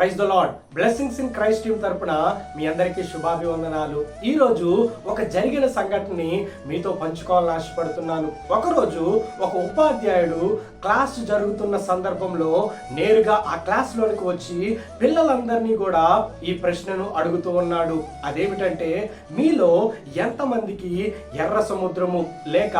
Praise the lord Blessings in Christ team తరపున మీ అందరికీ శుభాభివందనాలు. ఈరోజు ఒక జరిగిన సంఘటనని మీతో పంచుకోవాలని ఆశపడుతున్నాను. ఒకరోజు ఒక ఉపాధ్యాయుడు క్లాస్ జరుగుతున్న సందర్భంలో నేరుగా ఆ క్లాస్లోనికి వచ్చి పిల్లలందరినీ కూడా ఈ ప్రశ్నను అడుగుతూ ఉన్నాడు. అదేమిటంటే మీలో ఎంతమందికి ఎర్ర సముద్రము లేక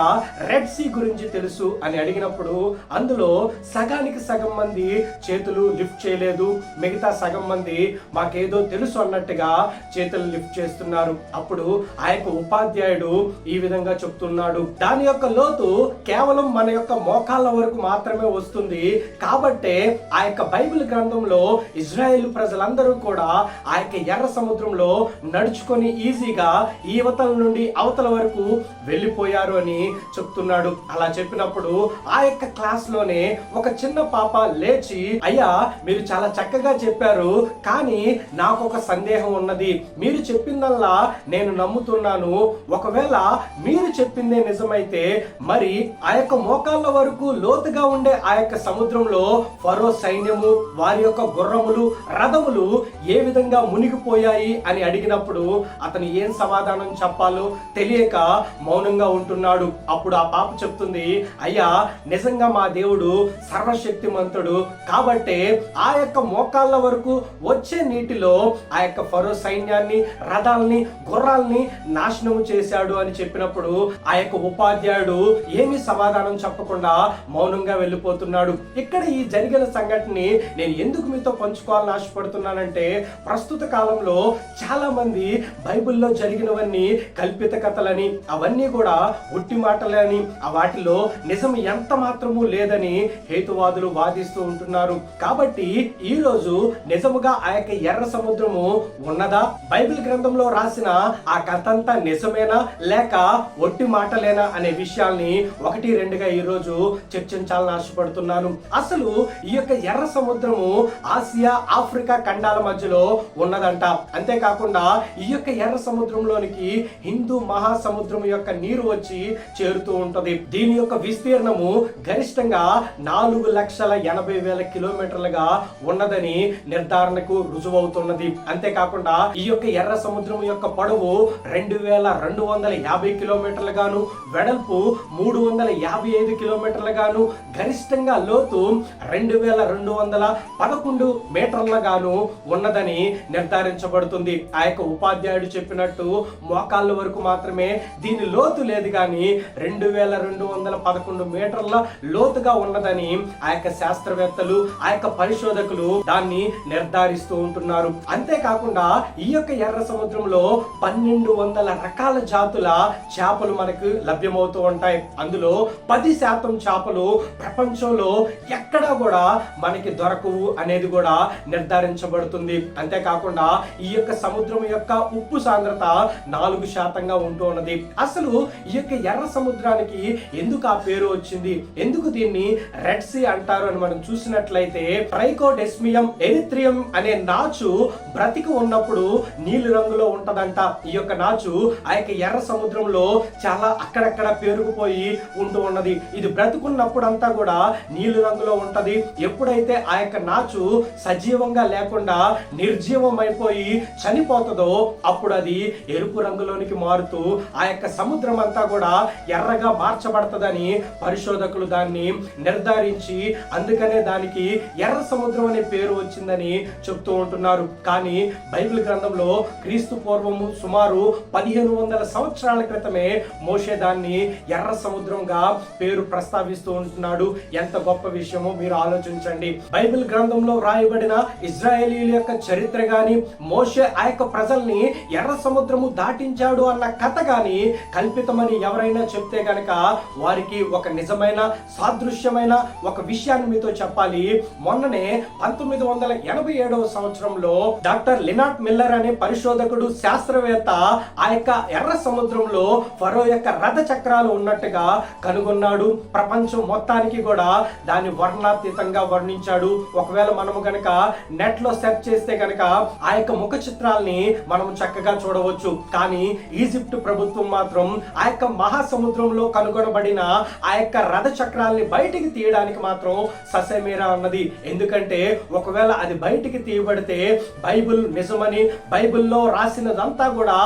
రెడ్ సీ గురించి తెలుసు అని అడిగినప్పుడు అందులో సగానికి సగం మంది చేతులు లిఫ్ట్ చేయలేదు. మిగతా సగం మంది మాకేదో తెలుసు అన్నట్టుగా చేతులు లిఫ్ట్ చేస్తున్నారు. అప్పుడు ఆ యొక్క ఉపాధ్యాయుడు ఈ విధంగా చెప్తున్నాడు. దాని యొక్క లోతు కేవలం మన యొక్క మోకాళ్ళ వరకు మాత్రమే వస్తుంది. కాబట్టే ఆ యొక్క బైబిల్ గ్రంథంలో ఇజ్రాయెల్ ప్రజలందరూ కూడా ఆ యొక్క ఎర్ర సముద్రంలో నడుచుకొని ఈజీగా ఈవతల నుండి అవతల వరకు వెళ్ళిపోయారు అని చెప్తున్నాడు. అలా చెప్పినప్పుడు ఆ యొక్క క్లాస్లోనే ఒక చిన్న పాప లేచి అయ్యా మీరు చాలా చక్కగా చెప్పారు. కానీ నాకు ఒక సందేహం ఉన్నది. మీరు చెప్పిందల్లా నేను నమ్ముతున్నాను. ఒకవేళ మీరు చెప్పిందే నిజమైతే మరి ఆ యొక్క మోకాళ్ళ వరకు లోతుగా ఉండే ఆ యొక్క సముద్రంలో ఫరో సైన్యము వారి యొక్క గుర్రములు రథములు ఏ విధంగా మునిగిపోయాయి అని అడిగినప్పుడు అతను ఏం సమాధానం చెప్పాలో తెలియక మౌనంగా ఉంటున్నాడు. అప్పుడు ఆ పాప చెప్తుంది అయ్యా నిజంగా మా దేవుడు సర్వశక్తిమంతుడు కాబట్టే ఆ యొక్క మోకాళ్ళ వరకు వచ్చే నీటిలో ఆ యొక్క ఫరో సైన్యాన్ని రథాల్ని గుర్రాల్ని నాశనం చేశాడు అని చెప్పినప్పుడు ఆ యొక్క ఉపాధ్యాయుడు ఏమి సమాధానం చెప్పకుండా మౌనంగా వెళ్ళిపోతున్నాడు. ఇక్కడ ఈ జరిగిన సంఘటనని నేను ఎందుకు మీతో పంచుకోవాలని ఆశపడుతున్నానంటే ప్రస్తుత కాలంలో చాలా మంది బైబిల్లో జరిగినవన్నీ కల్పిత కథలని అవన్నీ కూడా ఉట్టి మాటలని ఆ వాటిలో నిజం ఎంత మాత్రము లేదని హేతువాదులు వాదిస్తూ ఉంటున్నారు. కాబట్టి ఈ రోజు నిజముగా ఆ యొక్క ఎర్ర సముద్రము ఉన్నదా? బైబిల్ గ్రంథంలో రాసిన ఆ కథ అంతా నిజమేనా? లేక ఒట్టి మాటలేనా అనే విషయాల్ని ఒకటి రెండుగా ఈ రోజు చర్చించాలని ఆశపడుతున్నాను. అసలు ఈ యొక్క ఎర్ర సముద్రము ఆసియా ఆఫ్రికా ఖండాల మధ్యలో ఉన్నదంట. అంతేకాకుండా ఈ యొక్క ఎర్ర సముద్రంలోనికి హిందూ మహాసముద్రం యొక్క నీరు వచ్చి చేరుతూ ఉంటుంది. దీని యొక్క విస్తీర్ణము గరిష్టంగా నాలుగు లక్షల ఎనభై వేల కిలోమీటర్లుగా ఉన్నదని నిర్ధారణకు రుజువవుతున్నది. అంతేకాకుండా ఈ యొక్క ఎర్ర సముద్రం యొక్క పొడవు రెండు వేల రెండు వందల యాభై కిలోమీటర్లు గాను వెడల్పు మూడు వందల యాభై ఐదు కిలోమీటర్లు గాను గరిష్టంగా లోతు రెండు వేల రెండు వందల పదకొండు మీటర్ల గాను ఉన్నదని నిర్ధారించబడుతుంది. ఆ యొక్క ఉపాధ్యాయుడు చెప్పినట్టు మోకాళ్ళ వరకు మాత్రమే దీని లోతు లేదు కానీ రెండు వేల రెండు వందల పదకొండు మీటర్ల లోతుగా ఉన్నదని ఆ యొక్క శాస్త్రవేత్తలు ఆ యొక్క పరిశోధకులు దాన్ని నిర్ధారిస్తూ ఉంటున్నారు. అంతేకాకుండా ఈ యొక్క ఎర్ర సముద్రంలో పన్నెండు వందల రకాల జాతుల చేపలు మనకు లభ్యమవుతూ ఉంటాయి. అందులో పది శాతం చేపలు ప్రపంచంలో ఎక్కడా కూడా మనకి దొరకవు అనేది కూడా నిర్ధారించబడుతుంది. అంతేకాకుండా ఈ యొక్క సముద్రం యొక్క ఉప్పు సాంద్రత నాలుగు శాతంగా ఉంటూ ఉన్నది. అసలు ఈ యొక్క ఎర్ర సముద్రానికి ఎందుకు ఆ పేరు వచ్చింది? ఎందుకు దీన్ని రెడ్ సీ అంటారు అని మనం చూసినట్లయితే ట్రైకోడెస్మియం ఎరిత్రియం అనే నాచు బ్రతికి ఉన్నప్పుడు నీలి రంగులో ఉంటదంట. ఈ యొక్క నాచు ఆ యొక్క ఎర్ర సముద్రంలో చాలా అక్కడక్కడ పేరుకుపోయి ఉంటూ ఉన్నది. ఇది బ్రతుకున్నప్పుడు అంతా కూడా నీలి రంగులో ఉంటది. ఎప్పుడైతే ఆ యొక్క నాచు సజీవంగా లేకుండా నిర్జీవం అయిపోయి చనిపోతుందో అప్పుడు అది ఎరుపు రంగులోనికి మారుతూ ఆ యొక్క సముద్రం అంతా కూడా ఎర్రగా మార్చబడుతుందని పరిశోధకులు దాన్ని నిర్ధారించి అందుకనే దానికి ఎర్ర సముద్రం అనే పేరు వచ్చిందని చెప్తూ ఉంటున్నారు. కానీ బైబిల్ గ్రంథంలో క్రీస్తు పూర్వము సుమారు పదిహేను వందల సంవత్సరాల క్రితమే మోషే దాన్ని ఎర్ర సముద్రంగా పేరు ప్రస్తావిస్తూ ఉంటున్నాడు. ఎంత గొప్ప విషయమో మీరు ఆలోచించండి. బైబిల్ గ్రంథంలో రాయబడిన ఇజ్రాయేలీల యొక్క చరిత్ర గాని మోషే ఆ యొక్క ప్రజల్ని ఎర్ర సముద్రము దాటించాడు అన్న కథ గాని కల్పితమని ఎవరైనా చెప్తే గనక వారికి ఒక నిజమైన సాదృశ్యమైన ఒక విషయాన్ని మీతో చెప్పాలి. మొన్ననే పంతొమ్మిది వందల ఎనభై ఏడవ సంవత్సరంలో డాక్టర్ లినాట్ మిల్లర్ అనే పరిశోధకుడు శాస్త్రవేత్త ఆ యొక్క ఎర్ర సముద్రంలో ఫరో యొక్క రథ చక్రాలు ఉన్నట్టుగా కనుగొన్నాడు. ప్రపంచం మొత్తానికి కూడా దాన్ని వర్ణాతీతంగా వర్ణించాడు. ఒకవేళ మనము గనక నెట్లో సెర్చ్ చేస్తే గనక ఆ యొక్క ముఖ చిత్రాల్ని మనం చక్కగా చూడవచ్చు. కానీ ఈజిప్ట్ ప్రభుత్వం మాత్రం ఆ యొక్క మహాసముద్రంలో కనుగొనబడిన ఆ యొక్క రథ చక్రాల్ని బయటికి తీయడానికి మాత్రం ససేమేరా అన్నది. ఎందుకంటే ఒకవేళ అది బయటికి తీయ చేయబడితే బైబిల్ నిజమని బైబిల్లో రాసినదంతా కూడా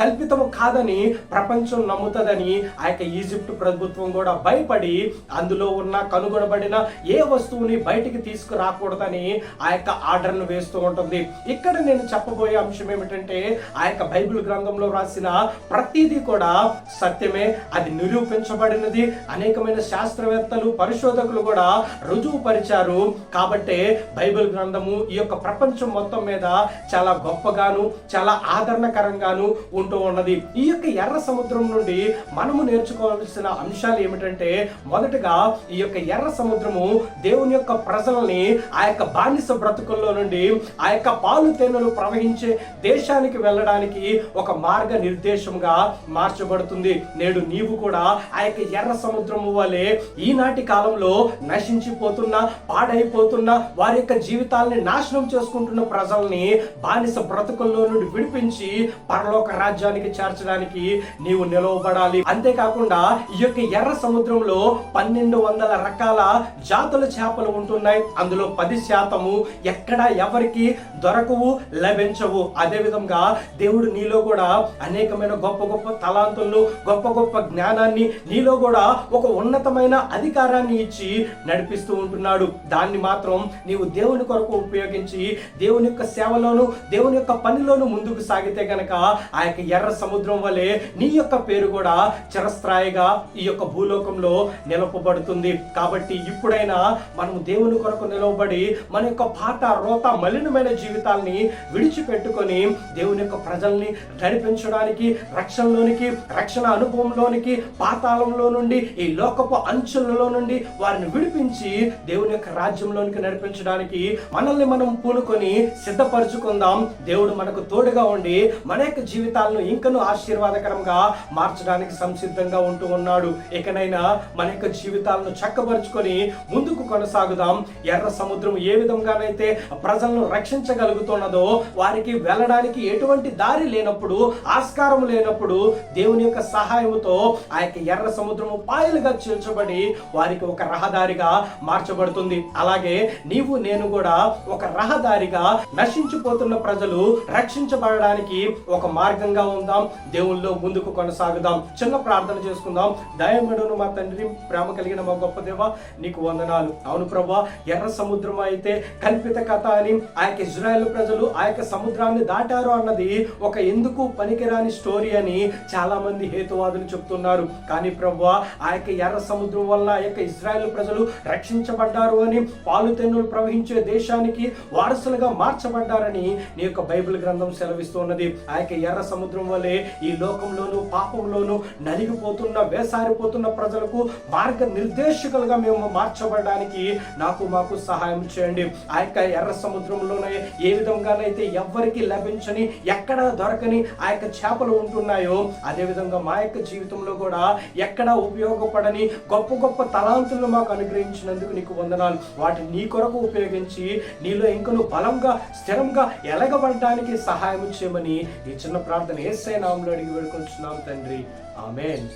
కల్పితము కాదని ప్రపంచం నమ్ముతుందని ఆ యొక్క ఈజిప్ట్ ప్రభుత్వం కూడా భయపడి అందులో ఉన్న కనుగొనబడిన ఏ వస్తువుని బయటికి తీసుకురాకూడదని ఆ యొక్క ఆర్డర్ను వేస్తూ ఉంటుంది. ఇక్కడ నేను చెప్పబోయే అంశం ఏమిటంటే ఆ యొక్క బైబిల్ గ్రంథంలో రాసిన ప్రతిదీ కూడా సత్యమే అది నిరూపించబడినది. అనేకమైన శాస్త్రవేత్తలు పరిశోధకులు కూడా రుజువు పరిచారు కాబట్టే బైబిల్ గ్రంథము ఈ యొక్క ప్రపంచం మొత్తం మీద చాలా గొప్పగాను చాలా ఆదరణకరంగాను ఉంటూ ఉన్నది. ఈ యొక్క ఎర్ర సముద్రం నుండి మనము నేర్చుకోవాల్సిన అంశాలు ఏమిటంటే మొదటగా ఈ యొక్క ఎర్ర సముద్రము దేవుని యొక్క ప్రజల్ని ఆ యొక్క బానిస బ్రతుకుల్లో నుండి ఆ యొక్క పాలు తేనెలు ప్రవహించే దేశానికి వెళ్ళడానికి ఒక మార్గ నిర్దేశంగా మార్చబడుతుంది. నేడు నీవు కూడా ఆ యొక్క ఎర్ర సముద్రము వలె ఈనాటి కాలంలో నశించిపోతున్న పాడైపోతున్న వారి యొక్క జీవితాల్ని నాశనం చేసుకుంటున్న ప్రజల్ని బానిస బ్రతుకుల్లో నుండి విడిపించి పరలోక రాజ్యానికి చేర్చడానికి నీవు నిలవబడాలి. అంతేకాకుండా ఈ యొక్క ఎర్ర సముద్రంలో పన్నెండు వందల రకాల జాతుల చేపలు ఉంటున్నాయి. అందులో పది శాతము ఎక్కడ ఎవరికి దొరకవు లభించవు. అదే విధంగా దేవుడు నీలో కూడా అనేకమైన గొప్ప గొప్ప తలాంతులను గొప్ప గొప్ప జ్ఞానాన్ని నీలో కూడా ఒక ఉన్నతమైన అధికారాన్ని ఇచ్చి నడిపిస్తూ ఉంటున్నాడు. దాన్ని మాత్రం నీవు దేవుని కొరకు ఉపయోగించి దేవుని యొక్క సేవలోను దేవుని యొక్క పనిలోను ముందుకు సాగితే గనక ఆ యొక్క ఎర్ర సముద్రం వలె నీ యొక్క పేరు కూడా చిరస్థాయిగా ఈ యొక్క భూలోకంలో నిలపబడుతుంది. కాబట్టి ఇప్పుడైనా మనము దేవుని కొరకు నిలవబడి మన యొక్క పాత రోత మలినమైన జీవితాల్ని విడిచిపెట్టుకొని దేవుని యొక్క ప్రజల్ని నడిపించడానికి రక్షణలోనికి రక్షణ అనుభవంలోనికి పాతాళంలో నుండి ఈ లోకపు అంచులలో నుండి వారిని విడిపించి దేవుని యొక్క రాజ్యంలోనికి నడిపించడానికి మనల్ని మనం పూనుకొని సిద్ధపరచుకుందాం. దేవుడు మనకు తోడుగా ఉండి మన యొక్క జీవితాలను ఇంకనూ ఆశీర్వాదకరంగా మార్చడానికి సంసిద్ధంగా ఉంటూ ఉన్నాడు. ఇకనైనా మన యొక్క జీవితాలను చక్కబరుచుకొని ముందుకు కొనసాగుదాం. ఎర్ర సముద్రం ఏ విధంగానైతే ప్రజలను రక్షించగలుగుతున్నదో వారికి వెళ్ళడానికి ఎటువంటి దారి లేనప్పుడు ఆస్కారం లేనప్పుడు దేవుని యొక్క సహాయముతో ఆ యొక్క ఎర్ర సముద్రము పాయలుగా చీల్చబడి వారికి ఒక రహదారిగా మార్చబడుతుంది. అలాగే నీవు నేను కూడా ఒక రహదారిగా నశించిపోతున్న ప్రజలు రక్షించబడడానికి ఒక మార్గంగా ఉందాం. దేవుల్లో ముందుకు కొనసాగుదాం. చిన్న ప్రార్థన చేసుకుందాం. దయమడును మా తండ్రి ప్రేమ కలిగిన మా గొప్ప దేవ నీకు వందనాలు. అవును ప్రభా ఎర్ర సముద్రం అయితే కల్పిత కథ అని ఆ యొక్క ఇజ్రాయెల్ ప్రజలు ఆ యొక్క సముద్రాన్ని దాటారు అన్నది ఒక ఎందుకు పనికిరాని స్టోరీ అని చాలా మంది హేతువాదులు చెప్తున్నారు. కానీ ప్రభా ఆ యొక్క ఎర్ర సముద్రం వల్ల ఆ యొక్క ఇజ్రాయెల్ ప్రజలు రక్షించబడ్డారు అని పాలు తెన్నులు ప్రవహించే దేశానికి వారసులుగా మార్చబడ్డారని నీ యొక్క బైబిల్ గ్రంథం సెలవిస్తున్నది. ఆ యొక్క ఎర్ర సముద్రం వల్లే ఈ లోకంలోను పాపంలోను నలిగిపోతున్న వేసారిపోతున్న ప్రజలకు మార్గ నిర్దేశకులుగా మేము మార్చబడడానికి నాకు మాకు సహాయం చేయండి. ఆ యొక్క ఎర్ర సముద్రంలోనే ఏ విధంగానైతే ఎవ్వరికి లభించని ఎక్కడ దొరకని ఆ యొక్క చేపలు ఉంటున్నాయో అదేవిధంగా మా యొక్క జీవితంలో కూడా ఎక్కడ ఉపయోగపడని గొప్ప గొప్ప తలాంతులను మాకు అనుగ్రహించినందుకు నీకు వందనాలు. వాటిని నీ కొరకు ఉపయోగించి నీలో ఇంకను బలంగా స్థిరంగా ఎలగబడటానికి సహాయం చేయమని ఈ చిన్న ప్రార్థన ఏసై నామంలో అడిగి వేడుకొంచున్నాం తండ్రి. ఆమెన్.